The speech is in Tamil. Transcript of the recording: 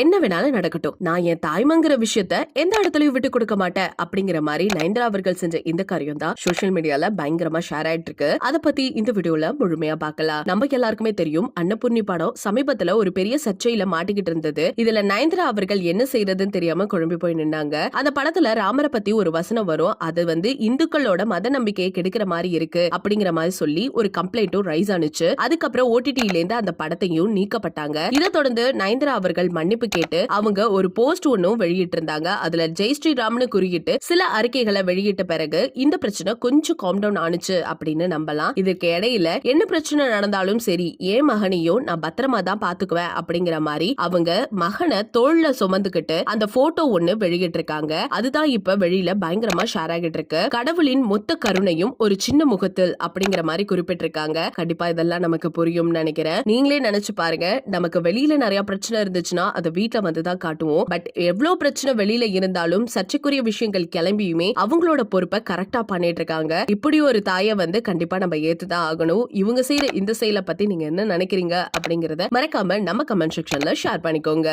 என்ன வேணாலும் நடக்கட்டும். நான் என் தாய்மாங்கிற விஷயத்த எந்த இடத்துலயும் விட்டு கொடுக்க மாட்டேன். அப்படிங்கிற மாதிரி நயன்தரா அவர்கள் செஞ்ச இந்த காரியம் தான் சோசியல் மீடியால பயங்கரமா ஷேர் ஆயிட்டு இருக்கு. அத பத்தி இந்த வீடியோல முழுமையா பார்க்கலாம். நம்ம எல்லாருக்குமே தெரியும் அன்னபூர்ணி படம் சமீபத்துல ஒரு பெரிய சர்ச்சையில மாட்டிக்கிட்டு இருந்தது. இதுல நயன்தரா அவர்கள் என்ன செய்யறதுன்னு தெரியாம குழம்பி போய் நின்னாங்க. அந்த படத்துல ராமரை பத்தி ஒரு வசனம் வரும். அது வந்து இந்துக்களோட மத நம்பிக்கையை கெடுக்கிற மாதிரி இருக்கு அப்படிங்கிற மாதிரி சொல்லி ஒரு கம்ப்ளைண்ட்டும் ரைஸ் ஆனுச்சு. அதுக்கப்புறம் ஓடிடில இருந்து அந்த படத்தையும் நீக்கப்பட்டாங்க. இதை தொடர்ந்து நயன்தரா அவர்கள் மன்னிப்பு கேட்டு அவங்க ஒரு போஸ்ட் ஒன்னும் வெளியிட்டு இருந்தாங்க அதுல ஜெய் ஸ்ரீராம்னு குறியிட்டு சில அறிக்கைகளை வெளியிட்ட பிறகு இந்த பிரச்சனை கொஞ்சம் காம் டவுன் ஆனுச்சு அப்படின்னு நம்பலாம். இதுக்கு இடையில என்ன பிரச்சனை நடந்தாலும் சரி என் மகனையும் நான் பத்திரமா தான் பாத்துக்குவேன் அப்படிங்கிற மாதிரி அவங்க மகனை தோல்ல சுமந்துகிட்டு அந்த போட்டோ ஒண்ணு வெளியிட்டு இருக்காங்க அதுதான் இப்ப வெளியில பயங்கரமா ஷேர் ஆகிட்டு இருக்கு. கடவுளின் மொத்த கருணையும் ஒரு சின்ன முகத்தில் அப்படிங்கிற மாதிரி குறிப்பிட்டிருக்காங்க. கண்டிப்பா இதெல்லாம் நமக்கு புரியும் நினைக்கிறேன். நீங்களே நினைச்சு பாருங்க நமக்கு வெளியில நிறைய பிரச்சனை இருந்துச்சுன்னா அது வீட்ல வந்து தான் காட்டுவோம். பட் எவ்வளவு பிரச்சனை வெளியில இருந்தாலும் சர்ச்சைக்குரிய விஷயங்கள் கிளம்பியுமே அவங்களோட பொறுப்பை கரெக்டா பண்ணிட்டு இருக்காங்க. இப்படி ஒரு தாயை வந்து கண்டிப்பா நம்ம ஏத்துதான் ஆகணும். இவங்க செய்யற இந்த செயலை பத்தி நீங்க என்ன நினைக்கிறீங்க அப்படிங்கறத மறக்காம நம்ம கமெண்ட் செக்ஷன்ல ஷேர் பண்ணிக்கோங்க.